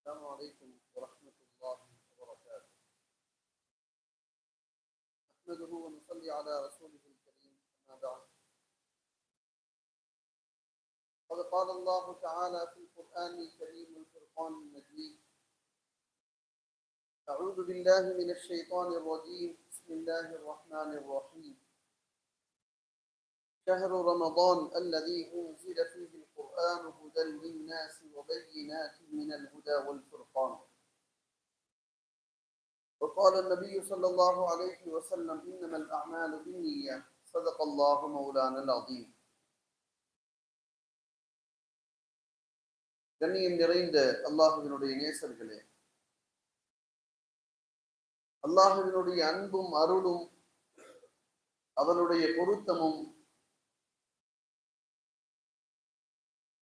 السلام عليكم ورحمة الله وبركاته. نحمده ونصلي على رسوله الكريم أما بعد. قد قال الله تعالى في القرآن الكريم الفرقان المجيد أعوذ بالله من الشيطان الرجيم بسم الله الرحمن الرحيم. شهر رمضان الذي أنزل فيه القرآن هدى للناس وبينات من الهدى والفرقان وقال النبي صلى الله عليه وسلم إنما الأعمال بالنية صدق الله مولانا العظيم கண்ணியம் நிறைந்த அல்லாஹுவினுடைய நேசர்களே அல்லாஹுவினுடைய அன்பும் அருளும் அவனுடைய பொருத்தமும்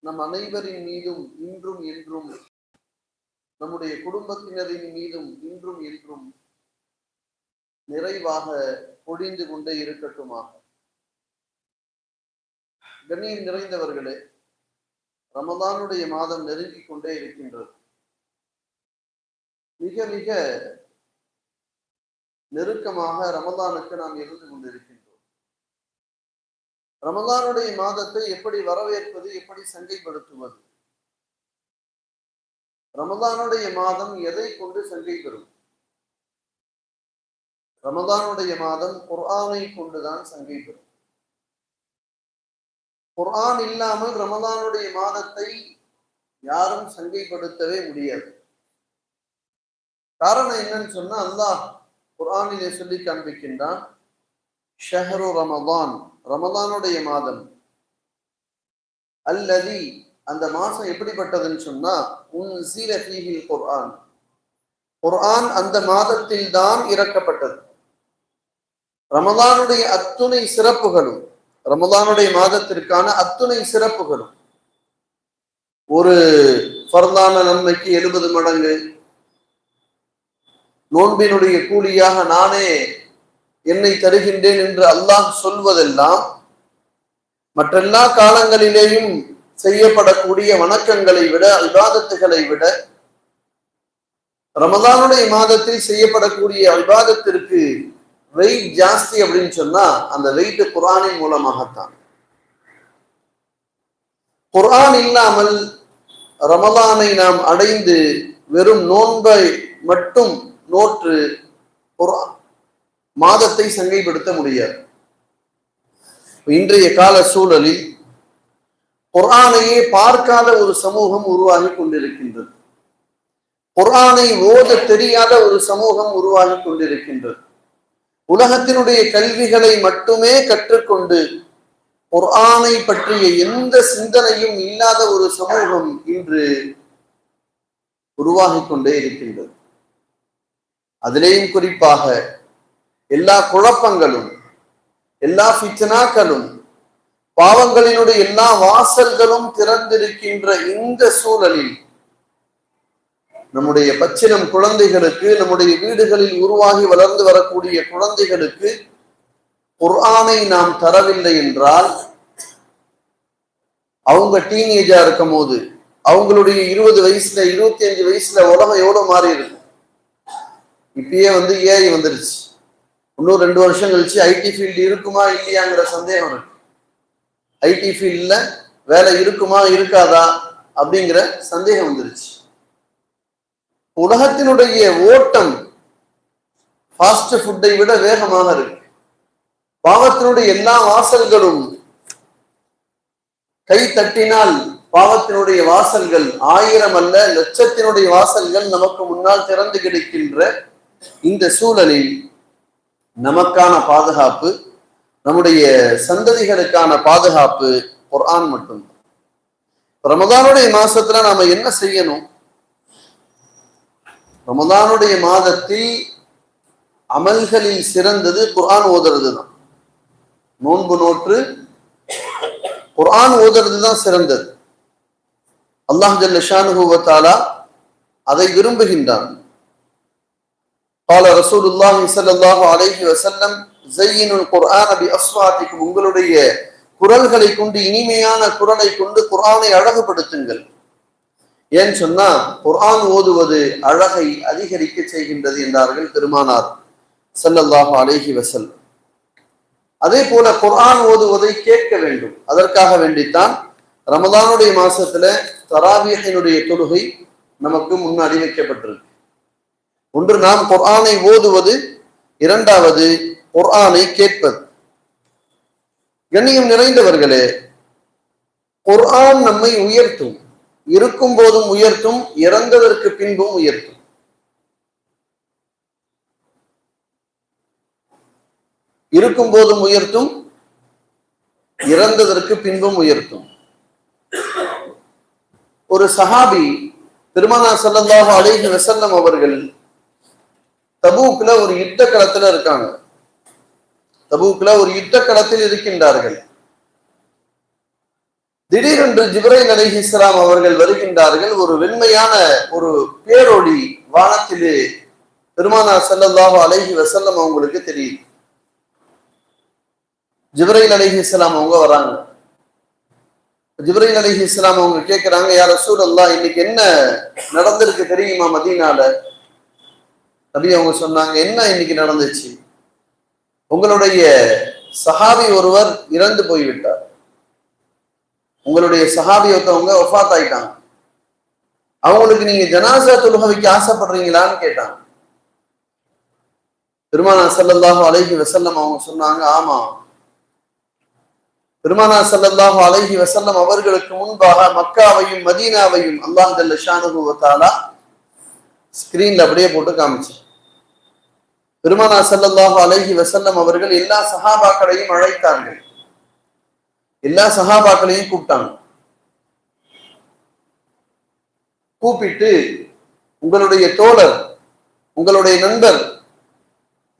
நம் அனைவரின் மீதும் இன்றும் என்றும் நம்முடைய குடும்பத்தினரின் மீதும் இன்றும் என்றும் நிறைவாக பொழிந்து கொண்டே இருக்கட்டுமாக. கண்ணியம் நிறைந்தவர்களே ரமதானுடைய மாதம் நெருங்கிக் கொண்டே இருக்கின்றது. மிக மிக நெருக்கமாக ரமதானுக்கு நாம் இருந்து கொண்டிருக்கின்றோம். ரமதானுடைய மாதத்தை எப்படி வரவேற்பது எப்படி சங்கைப்படுத்துவது? ரமதானுடைய மாதம் எதை கொண்டு சங்கை பெறும்? ரமதானுடைய மாதம் குர்ஆனை கொண்டுதான் சங்கை பெறும். குர்ஆன் இல்லாமல் ரமதானுடைய மாதத்தை யாரும் சங்கைப்படுத்தவே முடியாது. காரணம் என்னன்னு சொன்னா அல்லாஹ் குர்ஆனிலே சொல்லி காண்பிக்கின்றான் ஷஹரு ரமதான் ரமதானுடைய மாதம். அல்லதி அந்த மாசம் எப்படிப்பட்டதுன்னு சொன்னா உன் சீலீகில் குர்ஆன். குர்ஆன் அந்த மாதத்தில் தான் இறக்கப்பட்டது. ரமதானுடைய அத்துணை சிறப்புகளும் ரமதானுடைய மாதத்திற்கான அத்துணை சிறப்புகளும். ஒரு ஃபர்தான நன்மைக்கு எழுபது மடங்கு நோன்பினுடைய கூலியாக நானே என்னை தருகின்றேன் என்று அல்லாஹ் சொல்வதெல்லாம் மற்றெல்லா காலங்களிலேயும் செய்யப்படக்கூடிய வணக்கங்களை விட விவாதத்துகளை விட ரமதானுடைய மாதத்தில் செய்யப்படக்கூடிய விவாதத்திற்கு வெயிட் ஜாஸ்தி அப்படின்னு சொன்னா அந்த வெயிட் குரானின் மூலமாகத்தான். குரான் இல்லாமல் ரமதானை நாம் அடைந்து வெறும் நோன்பை மட்டும் நோற்று குரான் மாதத்தை சங்கைப்படுத்த முடியாது. இன்றைய கால சூழலில் குரானையே பார்க்காத ஒரு சமூகம் உருவாகி கொண்டிருக்கின்றது. குரானை ஓத தெரியாத ஒரு சமூகம் உருவாகி கொண்டிருக்கின்றது. உலகத்தினுடைய கல்விகளை மட்டுமே கற்றுக்கொண்டு குரானை பற்றிய எந்த சிந்தனையும் இல்லாத ஒரு சமூகம் இன்று உருவாகிக் கொண்டே இருக்கின்றது. அதிலேயும் குறிப்பாக எல்லா குழப்பங்களும் எல்லா ஃபிச்சனாக்களும் பாவங்களினுடைய எல்லா வாசல்களும் திறந்திருக்கின்ற இந்த சூழலில் நம்முடைய பச்சினம் குழந்தைகளுக்கு நம்முடைய வீடுகளில் உருவாகி வளர்ந்து வரக்கூடிய குழந்தைகளுக்கு குர்ஆனை நாம் தரவில்லை என்றால் அவங்க டீனேஜா இருக்கும் போது அவங்களுடைய இருபது வயசுல இருபத்தி அஞ்சு வயசுல உலகம் எவ்வளவு மாறி இருக்கும் இப்பயே வந்து ஏஐ வந்துருச்சு. இன்னும் ரெண்டு வருஷம் கழிச்சு ஐடி ஃபீல்டு இருக்குமா இல்லையாங்கிற சந்தேகம் இருக்கு. ஐடி ஃபீல்டில் வேலை இருக்குமா இருக்காதா அப்படிங்கிற சந்தேகம் வந்துருச்சு. உலகத்தினுடைய ஓட்டம் ஃபாஸ்ட் ஃபுட்டை விட வேகமாக இருக்கு. பாவத்தினுடைய எல்லா வாசல்களும் கை தட்டினால் பாவத்தினுடைய வாசல்கள் ஆயிரம் அல்ல லட்சத்தினுடைய வாசல்கள் நமக்கு முன்னால் திறந்து கிடைக்கின்ற இந்த சூழலில் நமக்கான பாதுகாப்பு நம்முடைய சந்ததிகளுக்கான பாதுகாப்பு குர்ஆன் மட்டும். ரமதானுடைய மாசத்துல நாம என்ன செய்யணும்? ரமதானுடைய மாதத்தில் அமல்களில் சிறந்தது குர்ஆன் ஓதுறது தான் நோன்பு நோற்று குர்ஆன் ஓதுறது தான் சிறந்தது. அல்லாஹ் ஜல்ல அதை விரும்புகின்றான். قال رسول الله صلى الله عليه وسلم زينوا القرآن بأصواتكم உங்களுடைய குரல்களை கொண்டு இனிமையான குரலை கொண்டு குர்ஆனை அழகுபடுத்துங்கள் ஏன்னு சொன்னா குர்ஆன் ஓதுவது அழகை அதிகரிக்க செய்கின்றது என்றார்கள் பெருமானார் ஸல்லல்லாஹு அலைஹி வஸல்லம் அதே போல குர்ஆன் ஓதுவதை கேட்க வேண்டும் அதற்காக வேண்டித்தான் ரமதானுடைய மாசத்துல தராவியனுடைய தொழுகை நமக்கு முன்னாடி வைக்கப்பட்டிருக்கு ஒன்று நாம் குர்ஆனை ஓதுவது இரண்டாவது குர்ஆனை கேட்பது. கண்ணியம் நிறைந்தவர்களே குர்ஆன் நம்மை உயர்த்தும். இருக்கும் போதும் உயர்த்தும் இறந்ததற்கு பின்பும் உயர்த்தும். இருக்கும் போதும் உயர்த்தும் இறந்ததற்கு பின்பும் உயர்த்தும். ஒரு சஹாபி திருமணா செல்லந்தாக அலைஹி வஸல்லம் அவர்கள் தபூக்ல ஒரு யுத்த களத்துல இருக்காங்க. தபூக்ல ஒரு யுத்த களத்தில் இருக்கின்றார்கள். திடீரென்று ஜிப்ரைல் இஸ்லாம் அவர்கள் வருகின்றார்கள். ஒரு வெண்மையான ஒரு பேரொளி வானத்திலே பெருமானார் ஸல்லல்லாஹு அலைஹி வசல்லம் அவங்களுக்கு தெரியுது ஜிப்ரைல் இஸ்லாம் அவங்க வராங்க. ஜிப்ரைல் இஸ்லாம் அவங்க கேட்கிறாங்க யார ரசூலல்லாஹ் இன்னைக்கு என்ன நடந்திருக்கு தெரியுமா மதீனால? நபி அவங்க சொன்னாங்க என்ன இன்னைக்கு நடந்துச்சு? உங்களுடைய சஹாபி ஒருவர் இறந்து போய்விட்டார். உங்களுடைய சஹாபி ஒருத்தவங்க ஒஃபாத் ஆயிட்டாங்க அவங்களுக்கு நீங்க ஜனாசா தொழுக வைக்க ஆசைப்படுறீங்களான்னு கேட்டாங்க. பெருமானா ஸல்லல்லாஹு அலைஹி வசல்லம் அவங்க சொன்னாங்க ஆமா. பெருமானா ஸல்லல்லாஹு அலைஹி வசல்லம் அவர்களுக்கு முன்பாக மக்காவையும் மதீனாவையும் அல்லாஹ் ஷானுகுவத்தாலா ஸ்கிரீன்ல அப்படியே போட்டு காமிச்சு. பெருமானா ஸல்லல்லாஹு அழகி வசல்லம் அவர்கள் எல்லா சஹாபாக்களையும் அழைத்தார்கள். எல்லா சஹாபாக்களையும் கூப்பிட்டாங்க. கூப்பிட்டு உங்களுடைய தோழர் உங்களுடைய நண்பர்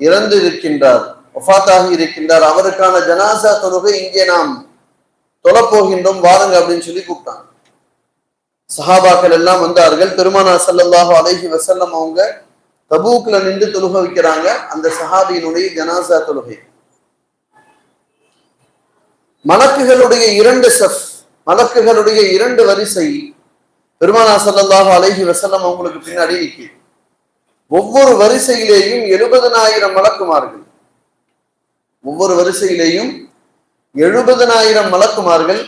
இறந்து இருக்கின்றார் ஒஃபாத்தாகி இருக்கின்றார். அவருக்கான ஜனாசா தொழுகை இங்கே நாம் தொழப்போகின்றோம் வாருங்க அப்படின்னு சொல்லி கூப்பிட்டாங்க. சஹாபாக்கள் எல்லாம் வந்தார்கள். பெருமானா ஸல்லல்லாஹு அலஹி வசல்லம் அவங்க தபூக்கில் நின்று தொழுக வைக்கிறாங்க. அந்த சஹாபியினுடைய ஜனாசா தொழுகை. மலக்குகளுடைய இரண்டு சஃப் மலக்குகளுடைய இரண்டு வரிசை பெருமானா ஸல்லல்லாஹு அலஹி வசல்லம் அவங்களுக்கு பின்னாடி நிற்கு ஒவ்வொரு வரிசையிலேயும் எழுபதனாயிரம் மலக்குமார்கள். ஒவ்வொரு வரிசையிலேயும் எழுபதனாயிரம் மலக்குமார்கள்.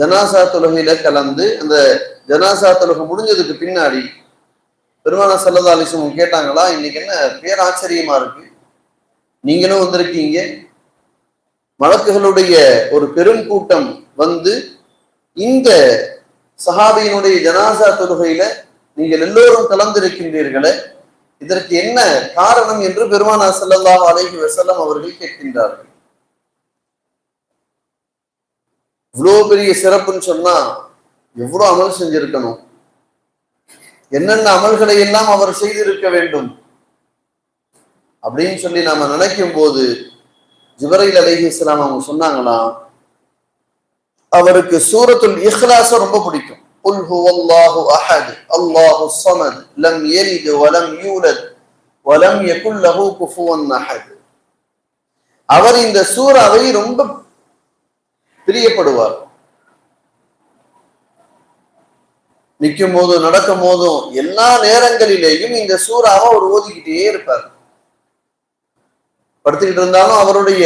ஜனாசா தொழுகையில கலந்து அந்த ஜனாசா தொழுகை முடிஞ்சதுக்கு பின்னாடி பெருமானா சல்லதா அலிசம் கேட்டாங்களா இன்னைக்கு என்ன பேராச்சரியமா இருக்கு. நீங்களும் வந்திருக்கீங்க. மலக்குகளுடைய ஒரு பெரும் கூட்டம் வந்து இந்த சஹாபியினுடைய ஜனாசா தொழுகையில நீங்கள் எல்லோரும் கலந்திருக்கின்றீர்களே இதற்கு என்ன காரணம் என்று பெருமானா ஸல்லல்லாஹு அலஹி வசல்லம் அவர்கள் கேட்கின்றார்கள். இவ்வளோ பெரிய சிறப்புன்னு சொன்னா எவ்வளவு அமல் செஞ்சிருக்கணும் என்னென்ன அமல்களை எல்லாம் அவர் செய்திருக்க வேண்டும் அப்படின்னு சொல்லி நாம நினைக்கும் போது ஜிபரைல் அலைஹி இஸ்லாம் அவங்க சொன்னாங்களாம் அவருக்கு சூரத்துல் இஹ்லாஸ ரொம்ப பிடிக்கும் قل هو الله احد الله الصمد لم يلد ولم يولد ولم يكن له كفوا احد அவர் இந்த சூறாவை ரொம்ப பிரியப்படுவார். நிற்கும் போதும் நடக்கும் போதும் எல்லா நேரங்களிலேயும் இந்த சூறாவை அவர் ஓதிக்கிட்டே இருப்பார். படுத்துக்கிட்டு இருந்தாலும் அவருடைய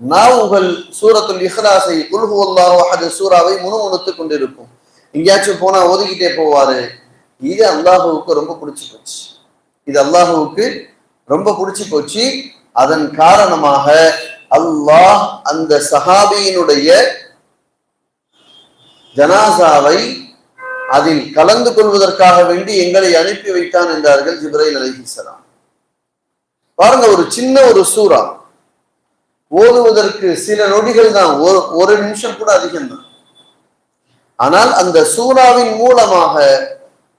நாவுகள் சூரத்துல் இஹ்ராசை குல்ஹு அல்லாஹ் அஹது சூறாவை முணுமுணுத்து கொண்டிருக்கும். எங்கேயாச்சும் போனா ஒதுக்கிட்டே போவாரு. இது அல்லாஹுவுக்கு ரொம்ப பிடிச்சு போச்சு. இது அல்லாஹுவுக்கு ரொம்ப பிடிச்சு போச்சு. அதன் காரணமாக அல்லாஹ் அந்த சஹாபியினுடைய ஜனாசாவை அதில் கலந்து கொள்வதற்காக வேண்டி எங்களை அனுப்பி வைத்தான் என்றார்கள் ஜிப்ரைல் அலிஹிசலாம் பாருங்க ஒரு சின்ன ஒரு சூறா. ஓதுவதற்கு சில நொடிகள் தான். ஒரு ஒரு நிமிஷம் கூட அதிகம்தான் ஆனால் அந்த சூறாவின் மூலமாக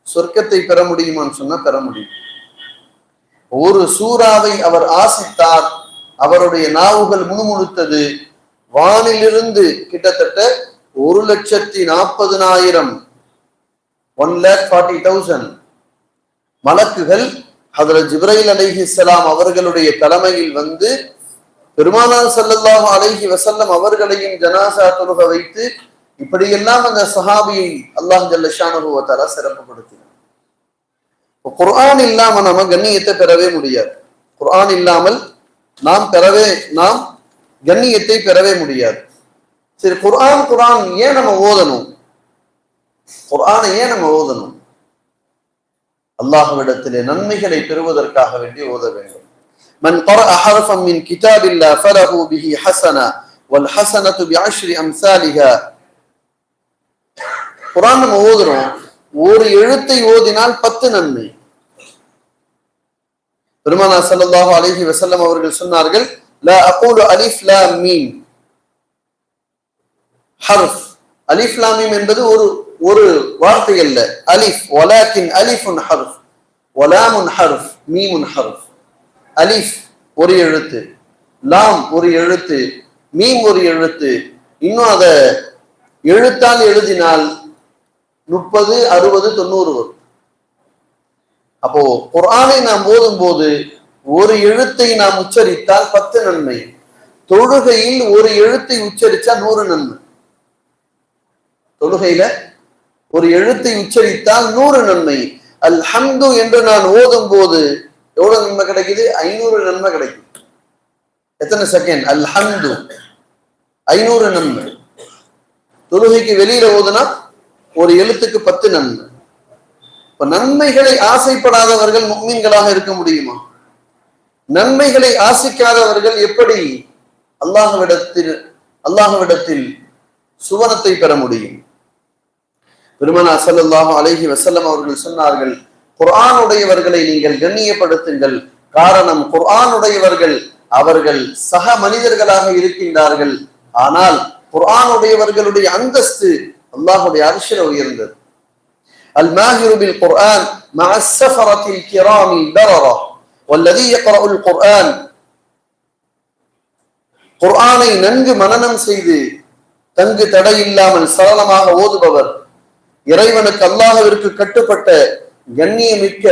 சொர்க்கத்தை பெற முடியுமான்னு சொன்னா பெற முடியும். ஒரு சூறாவை அவர் ஆசித்தார். அவருடைய நாவுகள் முணுமுணுத்தது. வானிலிருந்து கிட்டத்தட்ட ஒரு லட்சத்தி நாற்பதுனாயிரம் ஒன் லேக் ஃபார்ட்டி தௌசண்ட் மலக்குகள் ஹதரத் ஜிப்ரைல் அலைஹிஸ்ஸலாம் அவர்களுடைய தலைமையில் வந்து பெருமானார் ஸல்லல்லாஹு அலைஹி வசல்லம் அவர்களையும் ஜனாசா தொழுக வைத்து இப்படியெல்லாம் அந்த சஹாபியை அல்லாஹ் ஜல்லஷானுபவத்தால சிறப்புப்படுத்தினார் குர்ஆன் இல்லாம நம்ம கண்ணியத்தை பெறவே முடியாது. குர்ஆன் இல்லாமல் நாம் பெறவே நாம் கண்ணியத்தை பெறவே முடியாது சரி குர்ஆன் குர்ஆன் ஏன் நம்ம ஓதணும் குர்ஆனை ஏன் நம்ம ஓதணும் அல்லாஹ்விடத்திலே நன்மைகளை பெறுவதற்காக வேண்டி ஓத வேண்டும் من قرأ حرفا من كتاب الله فله به حسنة والحسنة بعشر أمثالها குரான் நம்ம ஓதுறோம் ஒரு எழுத்தை ஓதினால் பத்து நன்மை பெருமானா சல்லாஹு அலிஹி வசல்லம் அவர்கள் சொன்னார்கள் லா அகூலு அலிஃப் லா மீம். ஹர்ஃப். அலிஃப் மீம் என்பது ஒரு ஒரு வார்த்தை அல்ல. அலிஃப் ஒலாத்தின் அலிஃபுன் ஹர்ஃப். ஒலாமுன் ஹர்ஃப் மீமுன் ஹர்ஃப். அலிஃப் ஒரு எழுத்து லாம் ஒரு எழுத்து மீம் ஒரு எழுத்து. இன்னும் அத எழுத்தால் எழுதினால் முப்பது அறுபது தொண்ணூறு வரும். அப்போ குரானை நாம் ஓதும் போது ஒரு எழுத்தை நாம் உச்சரித்தால் பத்து நன்மை. தொழுகையில் ஒரு எழுத்தை உச்சரிச்சா நூறு நன்மை. தொழுகையில ஒரு எழுத்தை உச்சரித்தால் நூறு நன்மை. அல்ஹம்து என்று நான் ஓதும் போது எவ்வளவு நன்மை கிடைக்குது? ஐநூறு நன்மை கிடைக்கும் எத்தனை செகண்ட் அல்ஹம்து. ஐநூறு நன்மை. தொழுகைக்கு வெளியில ஓதுனா ஒரு எழுத்துக்கு பத்து நன்மை. இப்ப நன்மைகளை ஆசைப்படாதவர்கள் முக்மீன்களாக இருக்க முடியுமா? நன்மைகளை ஆசிக்காதவர்கள் எப்படி அல்லாஹ்விடத்தில் அல்லாஹ்விடத்தில் சுவனத்தை பெற முடியும்? பெருமனா ஸல்லல்லாஹு அலஹி வசல்லம் அவர்கள் சொன்னார்கள் குர்ஆனுடையவர்களை நீங்கள் கண்ணியப்படுத்துங்கள். காரணம் குர்ஆனுடையவர்கள் அவர்கள் சக மனிதர்களாக இருக்கின்றார்கள். ஆனால் குர்ஆனுடையவர்களுடைய அந்தஸ்து அல்லாஹுடைய அரிசில உயர்ந்தது. அல் மாஹிரு பில் குர்ஆன் مع السفرة الكرام البررة والذي يقرأ القرآن குர்ஆனை நன்கு மனனம் செய்து தங்கு தடை இல்லாமல் சரளமாக ஓதுபவர் இறைவனுக்கு அல்லாஹ்விற்கு கட்டுப்பட்ட கண்ணியமிக்க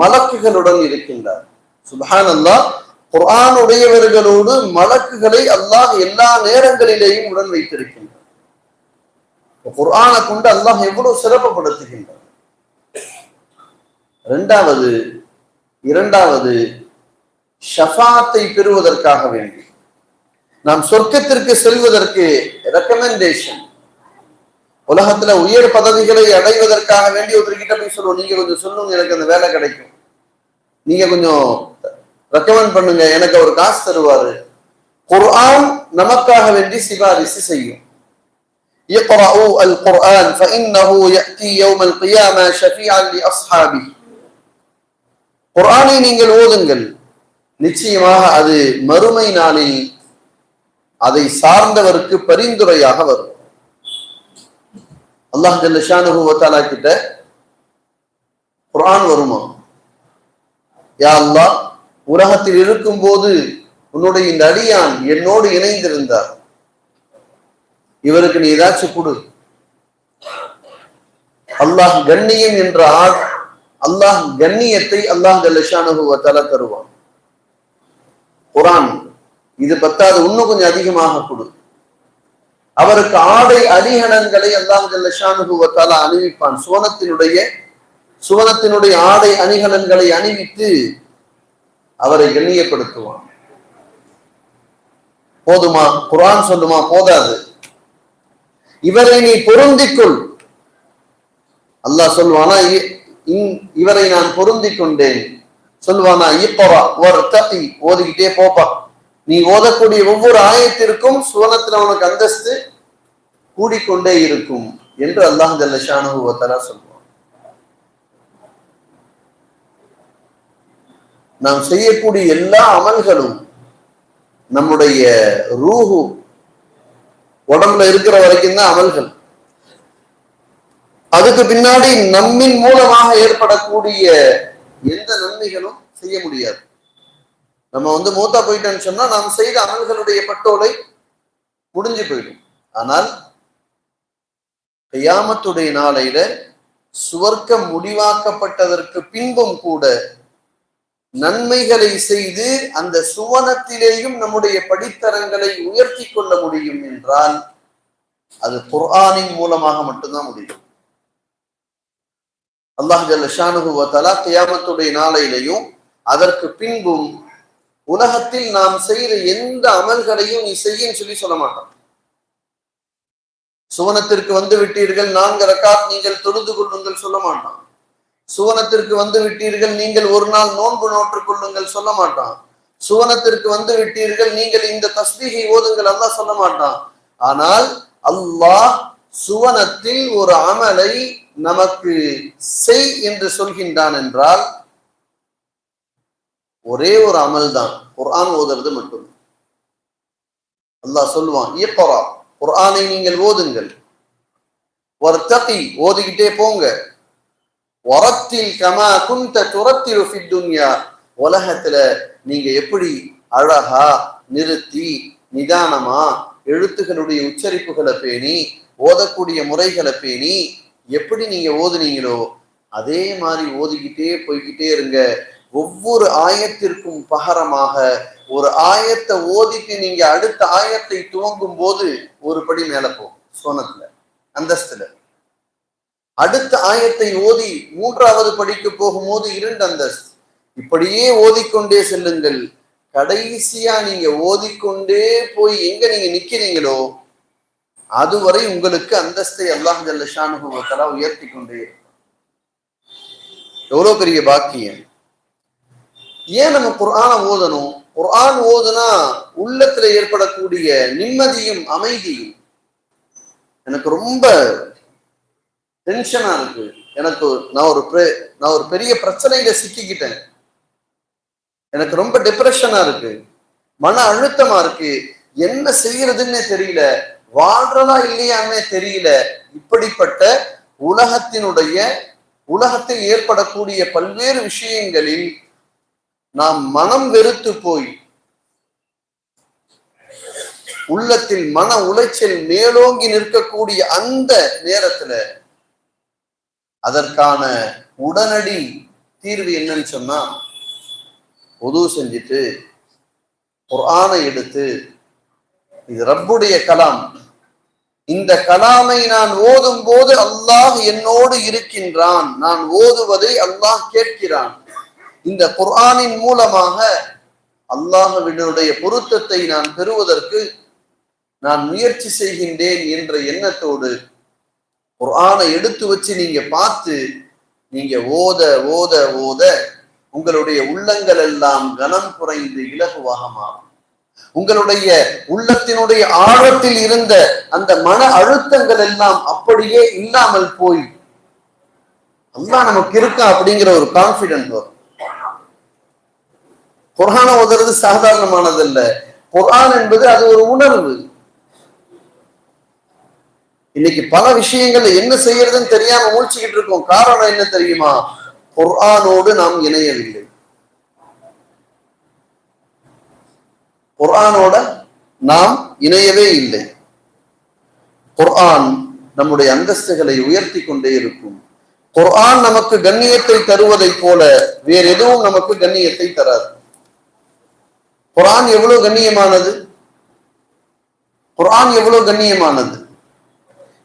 மலக்குகளுடன் இருக்கின்றார் சுபஹான் அல்லாஹ் குர்ஆன் உடையவர்களோடு மலக்குகளை அல்லாஹ் எல்லா நேரங்களிலேயும் உடன் வைத்திருக்கின்றார் குர்ஆனை கொண்டு அல்லாஹ் எவ்வளவு சிறப்புப்படுத்துகின்றார் இரண்டாவது இரண்டாவது ஷஃபாத்தை பெறுவதற்காக வேண்டி நாம் சொர்க்கத்திற்கு செல்வதற்கு ரெக்கமெண்டேஷன் உலகத்துல உயர் பதவிகளை அடைவதற்காக வேண்டி ஒருத்தர்கிட்ட போய் சொல்லுவோம் நீங்க கொஞ்சம் சொல்லுங்க எனக்கு அந்த வேலை கிடைக்கும் நீங்க கொஞ்சம் ரெக்கமெண்ட் பண்ணுங்க எனக்கு அவர் காசு தருவாரு குர்ஆன் நமக்காக வேண்டி சிபாரிசு செய்யும் اقرأوا القرآن فإنه يأتي يوم القيامة شفيعا لأصحابه குரானை நீங்கள் ஓதுங்கள். நிச்சயமாக அது மறுமை நாளில் அதை சார்ந்தவருக்கு பரிந்துரையாக வரும். அல்லாஹ் ஜல்லஷானுபவத்தாலா கிட்ட குரான் வருமா? யா அல்லாஹ் உலகத்தில் இருக்கும்போது உன்னுடைய இந்த அடியான் என்னோடு இணைந்திருந்தார். இவருக்கு நீ ஏதாச்சும் கொடு. அல்லாஹ் கண்ணியம் என்ற ஆள் அல்லாஹ் கண்ணியத்தை அல்லாஹ் ஜல்லஷானுஹு தருவான். குரான் இது பத்தாது இன்னும் கொஞ்சம் அதிகமாக கொடு. அவருக்கு ஆடை அணிகலன்களை அல்லாஹ் ஜல்லஷானுகுவத்தால அணிவிப்பான். சுவனத்தினுடைய சுவனத்தினுடைய ஆடை அணிகலன்களை அணிவித்து அவரை கண்ணியப்படுத்துவான். போதுமா? குரான் சொல்லுமா? போதாது. இவரை நீ பொருந்திக்கொள். அல்லாஹ் சொல்வானா இவரை நான் பொருந்தி கொண்டேன். சொல்லுவானா இப்பவா ஒரு தகி ஓதிக்கிட்டே போப்பா. நீ ஓதக்கூடிய ஒவ்வொரு ஆயத்திற்கும் சுவனத்துல உனக்கு அந்தஸ்து கூடிக்கொண்டே இருக்கும் என்று அல்லாஹ் ஜல்லஷானுவத்தரா சொல்வான். நாம் செய்யக்கூடிய எல்லா அமல்களும் நம்முடைய ரூஹு உடம்புல இருக்கிற வரைக்கும் தான் அமல்கள். அதுக்கு பின்னாடி நம்மின் மூலமாக ஏற்படக்கூடிய எந்த நன்மைகளும் செய்ய முடியாது. நம்ம வந்து மூத்தா போயிட்டோம்னு சொன்னா நாம் செய்த அமல்களுடைய பட்டோலை முடிஞ்சு போயிடும். ஆனால் கையாமத்துடைய நாளையில சுவர்க்கம் முடிவாக்கப்பட்டதற்கு பின்பும் கூட நன்மைகளை செய்து அந்த சுவனத்திலேயும் நம்முடைய படித்தரங்களை உயர்த்தி கொள்ள முடியும் என்றால் அது குர்ஆனின் மூலமாக மட்டும்தான் முடியும். அல்லாஹ் ஜல்லஷானுகுவத்தலா கியாமத்துடைய நாளையிலையும் அதற்கு பின்பும் உலகத்தில் நாம் செய்யற எந்த அமல்களையும் நீ செய்யன்னு சொல்லி சொல்ல மாட்டான். சுவனத்திற்கு வந்து விட்டீர்கள் நான்கு ரக்காத் நீங்கள் தொழுது கொள்ளுங்கள் சொல்ல மாட்டான். சுவனத்திற்கு வந்து விட்டீர்கள் நீங்கள் ஒரு நாள் நோன்பு நோற்றுக் கொள்ளுங்கள் சொல்ல மாட்டான். சுவனத்திற்கு வந்து விட்டீர்கள் நீங்கள் இந்த தஸ்பீகை ஓதுங்கள் அல்லாஹ் சொல்ல மாட்டான். ஆனால் அல்லாஹ் சுவனத்தில் ஒரு அமலை நமக்கு செய் என்று சொல்கின்றான் என்றால் ஒரே ஒரு அமல் தான் குர்ஆன் ஓதுறது மட்டும். அல்லாஹ் சொல்லுவான் இயப்பரா குர்ஆனை நீங்கள் ஓதுங்கள். வர்த்தகி ஓதிக்கிட்டே போங்க. வரத்தில் கமா குந்த துரத்தில் துன்யா உலகத்துல நீங்க எப்படி அழகா நிறுத்தி நிதானமா எழுத்துக்களுடைய உச்சரிப்புகளை பேணி ஓதக்கூடிய முறைகளை பேணி எப்படி நீங்க ஓதுனீங்களோ அதே மாதிரி ஓதிக்கிட்டே போய்கிட்டே இருங்க. ஒவ்வொரு ஆயத்திற்கும் பகரமாக ஒரு ஆயத்தை ஓதிட்டு நீங்க அடுத்த ஆயத்தை துவங்கும் போது ஒரு படி மேல போகும் சோனத்துல அந்தஸ்துல. அடுத்த ஆயத்தை ஓதி மூன்றாவது படிக்கு போகும்போது இரண்டு அந்தஸ்து. இப்படியே ஓதிக்கொண்டே செல்லுங்கள். கடைசியா நீங்க ஓதிக்கொண்டே போய் எங்க நீங்க நிக்கிறீங்களோ அதுவரை உங்களுக்கு அந்தஸ்தை அல்லாஹ் ஜல்லஷானுபவத்தலா உயர்த்தி கொண்டே எவ்வளவு பெரிய பாக்கியம். ஏன் நம்ம குர்ஆனை ஓதணும்? குர்ஆன் ஓதுனா உள்ளத்துல ஏற்படக்கூடிய நிம்மதியும் அமைதியும் எனக்கு ரொம்ப டென்ஷனா இருக்கு. எனக்கு நான் ஒரு நான் ஒரு பெரிய பிரச்சனையில சிக்கிக்கிட்டேன். எனக்கு ரொம்ப டிப்ரெஷனா இருக்கு. மன அழுத்தமா இருக்கு. என்ன செய்யறதுன்னு தெரியல. வாழ்றதா இல்லையான்னே தெரியல. இப்படிப்பட்ட உலகத்தினுடைய உலகத்தில் ஏற்படக்கூடிய பல்வேறு விஷயங்களில் நாம் மனம் வெறுத்து போய் உள்ளத்தில் மன உளைச்சல் மேலோங்கி நிற்கக்கூடிய அந்த நேரத்துல அதற்கான உடனடி தீர்வு என்னன்னு சொன்னா உதவு செஞ்சுட்டு குர்ஆனை எடுத்து இது ரப்புடைய கலாம். இந்த கலாமை நான் ஓதும் போது அல்லாஹ் என்னோடு இருக்கின்றான். நான் ஓதுவதை அல்லாஹ் கேட்கிறான். இந்த குர்ஆனின் மூலமாக அல்லாஹவினுடைய பொருத்தத்தை நான் பெறுவதற்கு நான் முயற்சி செய்கின்றேன் என்ற எண்ணத்தோடு குர்ஆனை எடுத்து வச்சு நீங்க பார்த்து நீங்க ஓத ஓத ஓத உங்களுடைய உள்ளங்கள் எல்லாம் கனம் குறைந்து இலகுவாக மாறும். உங்களுடைய உள்ளத்தினுடைய ஆழத்தில் இருந்த அந்த மன அழுத்தங்கள் எல்லாம் அப்படியே இல்லாமல் போய் அல்லா நமக்கு இருக்கா அப்படிங்கிற ஒரு கான்பிடன்ட் வரும். குரான ஓதுறது சாதாரணமானது இல்ல குரான் என்பது அது ஒரு உணர்வு. இன்னைக்கு பல விஷயங்கள்ல என்ன செய்யறதுன்னு தெரியாம மூழ்ச்சிக்கிட்டு இருக்கோம். காரணம் என்ன தெரியுமா? குர்ஆனோடு நாம் இணையவில்லை. குர்ஆனோட நாம் இணையவே இல்லை. குர்ஆன் நம்முடைய அந்தஸ்துகளை உயர்த்தி கொண்டே இருக்கும். குர்ஆன் நமக்கு கண்ணியத்தை தருவதை போல வேற எதுவும் நமக்கு கண்ணியத்தை தராது. குர்ஆன் எவ்வளவு கண்ணியமானது? குர்ஆன் எவ்வளவு கண்ணியமானது?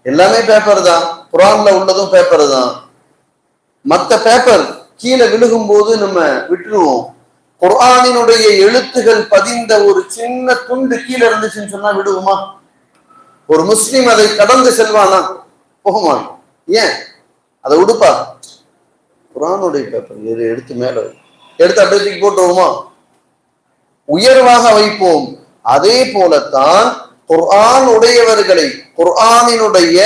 எல்லாமே பேப்பர் தான். குரான்ல உள்ளதும் பேப்பர் தான். மற்ற பேப்பர் கீழே விழுகும் போது நம்ம விட்டுருவோம். குர்ஆனினுடைய எழுத்துகள் பதிந்த ஒரு சின்ன துண்டு கீழே இருந்துச்சுன்னு சொன்னா விடுவோமா? ஒரு முஸ்லீம் அதை கடந்து செல்வானா? போகுமா? ஏன்? அதை உடுப்பா. குரானுடைய பேப்பர் எடுத்து மேல எடுத்து அப்படியே போட்டுருவோமா உயர்வாக வைப்போம். அதே போலத்தான் குர்ஆன் உடையவர்களை குர்ஆனினுடைய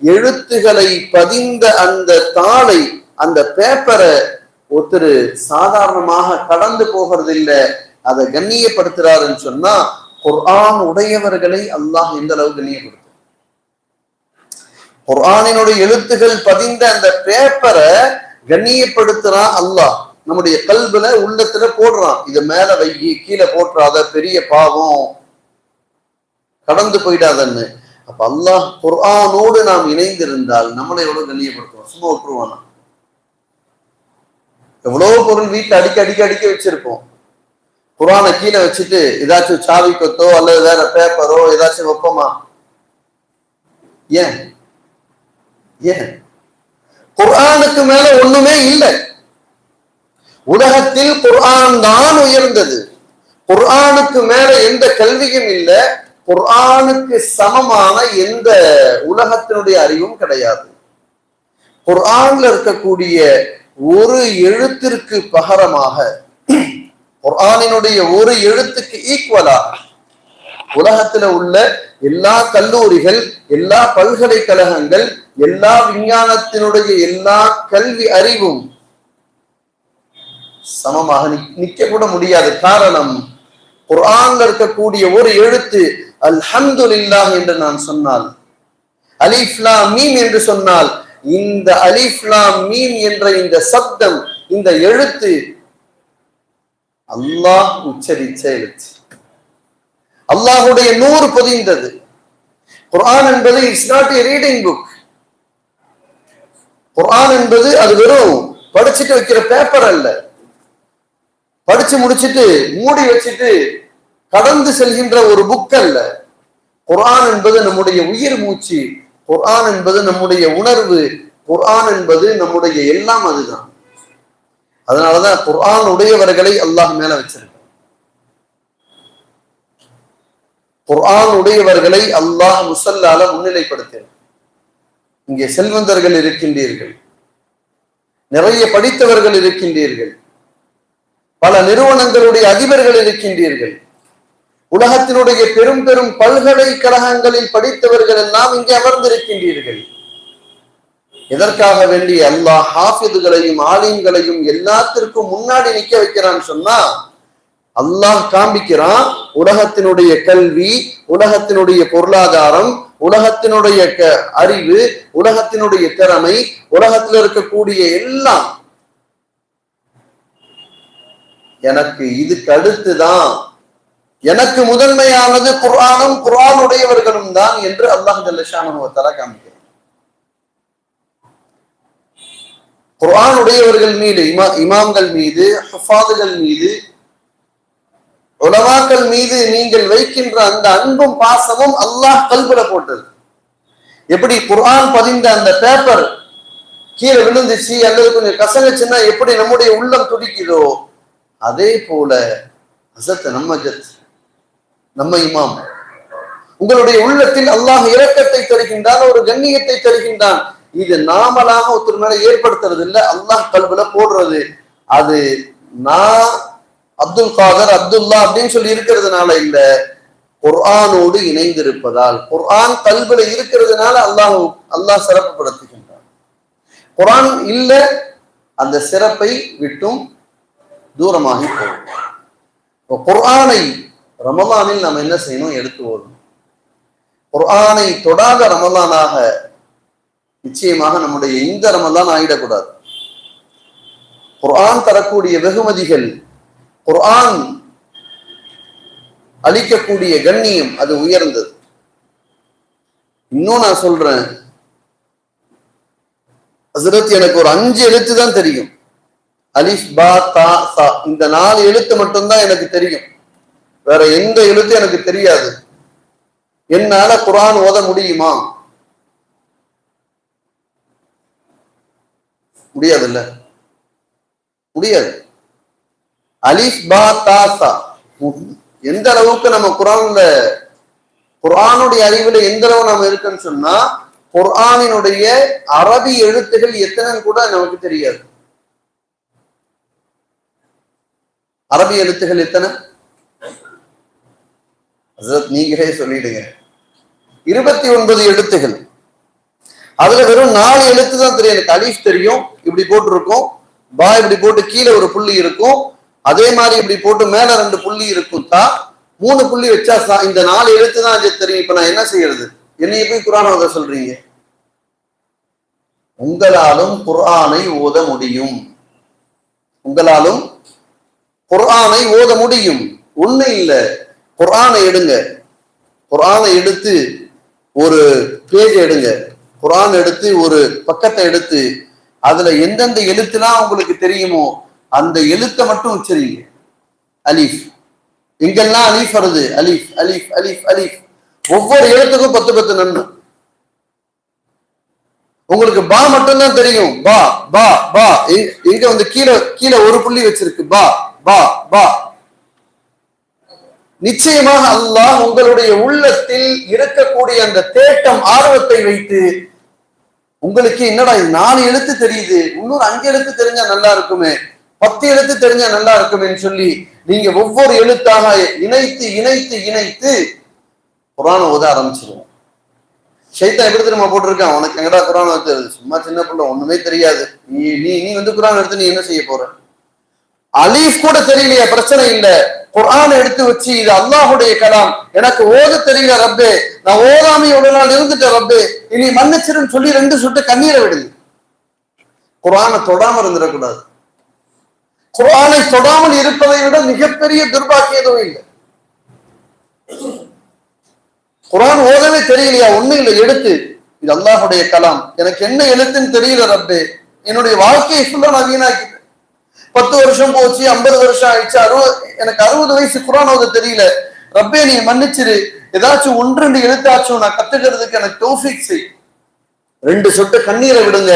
எழுத்துகளை பதிந்த அந்த தாளை அந்த பேப்பரை ஒருத்தர் சாதாரணமாக கடந்து போகிறது இல்லை அதை கண்ணியப்படுத்துறாருன்னு சொன்னா குர்ஆன் உடையவர்களை அல்லாஹ் எந்த அளவு கண்ணியப்படுத்தும்? குர்ஆனினுடைய எழுத்துகள் பதிந்த அந்த பேப்பரை கண்ணியப்படுத்துறான் அல்லாஹ். நம்முடைய கல்வில உள்ளத்துல போடுறான். இதை மேல வைகி கீழே போட்டுறாத பெரிய பாவம். கடந்து போயிடாதன்னு. அப்ப அல்லாஹ் குர்ஆனோடு நாம் இணைந்திருந்தால் நம்மளை எவ்வளவு கண்ணியப்படுத்துவோம் சும்மா விட்டுருவானா? எவ்வளவு பொருள் வீட்டுல அடிக்க அடிக்க அடிக்க வச்சிருப்போம். புராண கீழே வச்சுட்டு ஏதாச்சும் சாவி கொத்தோ அல்லது வேற பேப்பரோ ஏதாச்சும் வைப்போமா? ஏன்? ஏன்? குரானுக்கு மேல ஒண்ணுமே இல்லை. உலகத்தில் குர்ஆன் தான் உயர்ந்தது. குர்ஆனுக்கு மேல எந்த கல்வியும் இல்லை. குர்ஆனுக்கு சமமான எந்த உலகத்தினுடைய அறிவும் கிடையாது. குர்ஆன்ல இருக்கக்கூடிய ஒரு எழுத்திற்கு பகரமாக குர்ஆனினுடைய ஒரு எழுத்துக்கு ஈக்குவலா உலகத்துல உள்ள எல்லா கல்லூரிகள் எல்லா பல்கலைக்கழகங்கள் எல்லா விஞ்ஞானத்தினுடைய எல்லா கல்வி அறிவும் சமமாக நிக்க கூட முடியாது. காரணம் குர்ஆன்ல இருக்கக்கூடிய ஒரு எழுத்து அல்ஹம்துலில்லாஹ் என்று நான் சொன்னால் அலிஃப்லா மீம் என்று சொன்னால் இந்த அலிஃப்லாம் மீன் என்ற இந்த சப்தம் இந்த எழுத்து அல்லாஹ் உச்சரிச்ச எழுத்து அல்லாஹுடைய நூறு பொதிந்தது. குரான் என்பது it's not a reading book Quran என்பது அது வெறும் படிச்சுட்டு வைக்கிற பேப்பர் அல்ல. படிச்சு முடிச்சிட்டு மூடி வச்சுட்டு கடந்து செல்கின்ற ஒரு புக் அல்ல. குரான் என்பது நம்முடைய உயிர் மூச்சு. குர்ஆன் என்பது நம்முடைய உணர்வு. குர்ஆன் என்பது நம்முடைய எல்லாம் அதுதான். அதனாலதான் குர்ஆன் உடையவர்களை அல்லாஹ் மேல வச்சிருக்க குர்ஆன் உடையவர்களை அல்லாஹ் முசல்லால முன்னிலைப்படுத்தினார் இங்கே செல்வந்தர்கள் இருக்கின்றீர்கள். நிறைய படித்தவர்கள் இருக்கின்றீர்கள். பல நிறுவனங்களுடைய அதிபர்கள் இருக்கின்றீர்கள். உலகத்தினுடைய பெரும் பெரும் பல்கலைக்கழகங்களில் படித்தவர்கள் எல்லாம் இங்கே அமர்ந்திருக்கின்றீர்கள். எதற்காக வேண்டி அல்லாஹ் ஹாஃபிதுகளையும் ஆலிம்களையும் எல்லாத்திற்கும் முன்னாடி நிக்க வைக்கிறான்னு சொன்னா அல்லாஹ் காண்பிக்கிறான் உலகத்தினுடைய கல்வி உலகத்தினுடைய பொருளாதாரம் உலகத்தினுடைய க- அறிவு உலகத்தினுடைய திறமை உலகத்தில் இருக்கக்கூடிய எல்லாம் எனக்கு இதுக்கு அடுத்துதான் எனக்கு முதன்மையானது குர்ஆனும் குரான் உடையவர்களும் தான் என்று அல்லாஹ் ஜல்லஷானுவத்தால காமிக்கிறார் குர்ஆன் உடையவர்கள் மீது இமா இமாம்கள் மீது ஹஃபாதுகள் மீது உலமாக்கள் மீது நீங்கள் வைக்கின்ற அந்த அன்பும் பாசமும் அல்லாஹ் கல்புல போட்டது. எப்படி குர்ஆன் பதிந்த அந்த பேப்பர் கீழே விழுந்துச்சு அல்லது கொஞ்சம் கசங்குச்சுன்னா எப்படி நம்முடைய உள்ளம் துடிக்குதோ அதே போல அசத் நம்ம ஜத் நம்ம இமாம். உங்களுடைய உள்ளத்தில் அல்லாஹ் இரக்கத்தை தருகின்றான் ஒரு கண்ணியத்தை தருகின்றான். இது நாமலாக ஒருத்தர் மேல ஏற்படுத்துறது இல்ல அல்லாஹ் கல்வில போடுறது. அது நான் அப்துல் காதர் அப்துல்லா அப்படின்னு சொல்லி இருக்கிறதுனால இல்ல குர்ஆனோடு இணைந்திருப்பதால். குர்ஆன் கல்வில இருக்கிறதுனால அல்லாஹ் அல்லாஹ் சிறப்புப்படுத்துகின்றான் குர்ஆன் இல்ல அந்த சிறப்பை விட்டும் தூரமாகி போகும். குர்ஆனை ரமலானில் நாம் என்ன செய்யணும்? எடுத்து ஓடணும் குரானை தொடாத ரமலானாக நிச்சயமாக நம்முடைய இந்த ரமலான் ஆயிடக்கூடாது. குர்ஆன் தரக்கூடிய வெகுமதிகள் குர்ஆன் அளிக்கக்கூடிய கண்ணியம் அது உயர்ந்தது. இன்னும் நான் சொல்றேன். ஹசரத் எனக்கு ஒரு அஞ்சு எழுத்து தான் தெரியும். அலிஃப் பா தா சா. இந்த நாலு எழுத்து மட்டும்தான் எனக்கு தெரியும். வேற எந்த எழுத்து எனக்கு தெரியாது. என்னால குரான் ஓத முடியுமா? முடியாதுல்ல. முடியாது. அலிஃப் பா தாசா எந்த அளவுக்கு நம்ம குரான்ல குரானுடைய அறிவுல எந்த அளவு நம்ம இருக்குன்னு சொன்னா குர்ஆனினுடைய அரபி எழுத்துகள் எத்தனைன்னு கூட நமக்கு தெரியாது. அரபி எழுத்துகள் எத்தனை? ஹசரத் நீங்களே சொல்லிடுங்க. இருபத்தி ஒன்பது எழுத்துகள். அதுல வெறும் நாலு எழுத்து தான் தெரியும். எனக்கு அலீஃப் தெரியும் இப்படி போட்டிருக்கும். பா இப்படி போட்டு கீழே ஒரு புள்ளி இருக்கும். அதே மாதிரி இப்படி போட்டு மேல ரெண்டு புள்ளி இருக்கும் தா. மூணு புள்ளி வச்சா சா இந்த நாலு எழுத்து தான் எனக்கு தெரியும். இப்ப நான் என்ன செய்யறது? என்னைய போய் குரான் ஓத சொல்றீங்க? உங்களாலும் குர்ஆனை ஓத முடியும். உங்களாலும் குர்ஆனை ஓத முடியும். ஒண்ணு இல்ல. குரானை எடுங்க. குரானை எடுத்து ஒரு பேஜ் எடுங்க. குரான் எடுத்து ஒரு பக்கத்தை எடுத்து அதுல எந்தெந்த எழுத்துலாம் உங்களுக்கு தெரியுமோ அந்த எழுத்தை மட்டும் உச்சரிங்க அலீஃப். எங்கெல்லாம் அலீஃப் வருது. அலீஃப் அலீஃப் அலீஃப் அலீஃப். ஒவ்வொரு எழுத்துக்கும் பத்து பத்து நன்மை. உங்களுக்கு பா மட்டும்தான் தெரியும். பா பா பா. எங்க வந்து கீழே கீழே ஒரு புள்ளி வச்சிருக்கு. பா பா பா. நிச்சயமாக அல்லாஹ் உங்களுடைய உள்ளத்தில் இருக்கக்கூடிய அந்த தேட்டம் ஆர்வத்தை வைத்து உங்களுக்கு என்னடா இது நாலு எழுத்து தெரியுது இன்னொரு அஞ்சு எழுத்து தெரிஞ்சா நல்லா இருக்குமே பத்து எழுத்து தெரிஞ்சா நல்லா இருக்குமேன்னு சொல்லி நீங்க ஒவ்வொரு எழுத்தாக இணைத்து இணைத்து இணைத்து குரானை ஓத ஆரம்பிச்சிருவோம். ஷைத்தான் எப்படி தெரியுமா போட்டிருக்கான்? உனக்கு எங்கடா குரான் தெரியுது? சும்மா சின்ன பிள்ளை ஒண்ணுமே தெரியாது. நீ நீ நீ வந்து குரான் எடுத்து நீ என்ன செய்ய போற? அலீஃப் கூட தெரியலையா பிரச்சனை இல்லை. குரானை எடுத்து வச்சு இது அல்லாஹுடைய கலாம். எனக்கு ஓத தெரியல ரப்பே. நான் ஓதாமி இவ்வளவு நாள் இருந்துட்டேன் ரப்பே. இனி மன்னிச்சிருன்னு சொல்லி ரெண்டு சுட்டு கண்ணீரை விடுது குரானை தொடாம இருந்துடக்கூடாது. குரானை தொடாமல் இருப்பதை விட மிகப்பெரிய துர்பாக்கியம் எதுவும் இல்லை. குரான் ஓதவே தெரியலையா? ஒண்ணு இல்லை. எடுத்து. இது அல்லாஹுடைய கலாம். எனக்கு என்ன எழுத்துன்னு தெரியல ரப்பே. என்னுடைய வாழ்க்கையை ஃபுல்லா நான் பத்து வருஷம் போச்சு ஐம்பது வருஷம் ஆயிடுச்சு. அறுபது எனக்கு அறுபது வயசு குரான் ஓத தெரியல. ரப்பே நீ மன்னிச்சிரு. ஏதாச்சும் ஒன்று ரெண்டு எழுத்தாச்சும் நான் கத்துக்கிறதுக்கு எனக்கு தௌஃபீக் செய். ரெண்டு சொட்டு கண்ணீரை விடுங்க.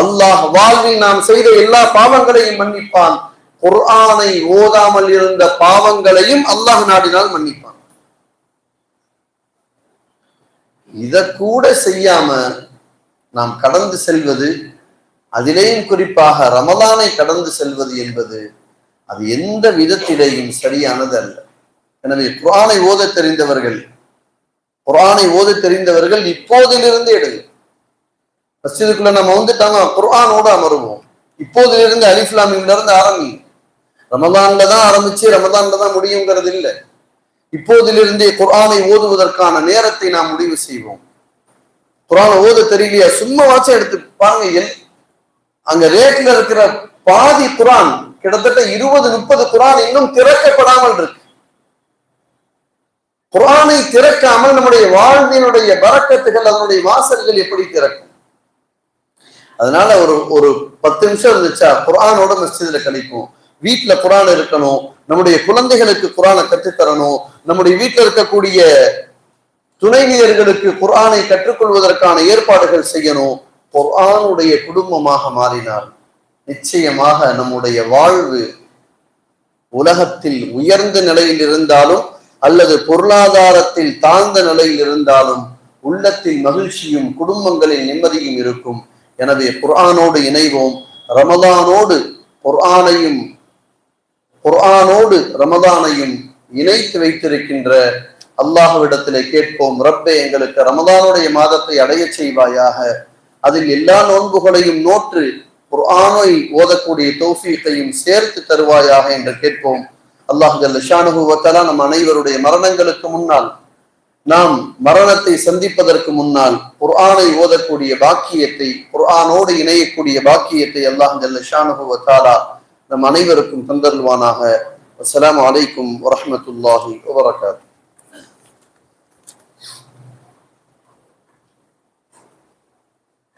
அல்லாஹ் வாழ்வில் நாம் செய்த எல்லா பாவங்களையும் மன்னிப்பான். குர்ஆனை ஓதாமல் இருந்த பாவங்களையும் அல்லாஹ் நாடினால் மன்னிப்பான். இத கூட செய்யாம நாம் கடந்து செல்வது அதிலேயும் குறிப்பாக ரமலானை கடந்து செல்வது என்பது அது எந்த விதத்திலேயும் சரியானது அல்ல. எனவே குரானை ஓத தெரிந்தவர்கள் குரானை ஓத தெரிந்தவர்கள் இப்போதிலிருந்து எடுங்க. மசிதுக்குள்ள நம்ம வந்துட்டாங்க குரானோட அமருவோம் இப்போதிலிருந்து அலிஃப்லாமில இருந்து ஆரம்பி. ரமதான்ல தான் ஆரம்பிச்சு ரமதான்ல தான் முடியுங்கிறது இல்லை. இப்போதிலிருந்தே குர்ஆனை ஓதுவதற்கான நேரத்தை நாம் முடிவு செய்வோம். குரானை ஓத தெரியலையா? சும்மா வாச்சம் எடுத்து பாருங்க அங்க ரேட்ல இருக்கிற பாதி குரான் கிட்டத்தட்ட இருபது முப்பது குரான் இன்னும் திறக்கப்படாமல் இருக்கு. குரானை திறக்காமல் நம்முடைய வாழ்வினுடைய வரக்கத்துகள் அதனுடைய வாசல்கள் எப்படி திறக்கும்? அதனால ஒரு ஒரு பத்து நிமிஷம் இருந்துச்சா குரானோட மஸ்ஜிதுல கழிப்போம். வீட்டுல குரான் இருக்கணும் நம்முடைய குழந்தைகளுக்கு குரானை கற்றுத்தரணும் நம்முடைய வீட்டுல இருக்கக்கூடிய துணைவியர்களுக்கு குரானை கற்றுக்கொள்வதற்கான ஏற்பாடுகள் செய்யணும். குர்ஆனுடைய குடும்பமாக மாறினார் நிச்சயமாக நம்முடைய வாழ்வு உலகத்தில் உயர்ந்த நிலையில் இருந்தாலும் அல்லது பொருளாதாரத்தில் தாழ்ந்த நிலையில் இருந்தாலும் உள்ளத்தில் மகிழ்ச்சியும் குடும்பங்களில் நிம்மதியும் இருக்கும். எனவே குர்ஆனோடு இணைவோம். ரமதானோடு குர்ஆனையும் குர்ஆனோடு ரமதானையும் இணைத்து வைத்திருக்கின்ற அல்லாஹுவிடத்திலே கேட்போம். ரப்பே எங்களுக்கு ரமதானுடைய மாதத்தை அடையச் செய்வாயாக. அதில் எல்லா நோன்புகளையும் நோற்று குர்ஆனை ஓதக்கூடிய தௌஃபீக்கையும் சேர்த்து தருவாயாக என்று கேட்போம். அல்லாஹ் ஜல்ல நம் அனைவருடைய மரணங்களுக்கு முன்னால் நாம் மரணத்தை சந்திப்பதற்கு முன்னால் குர்ஆனை ஓதக்கூடிய பாக்கியத்தை குர்ஆனோடு இணையக்கூடிய பாக்கியத்தை அல்லாஹ் ஜல்ல நம் அனைவருக்கும் தந்தருள்வானாக. அஸ்லாம் அலைக்கும் வரமத்துல்லாஹி வபரகாத்துஹு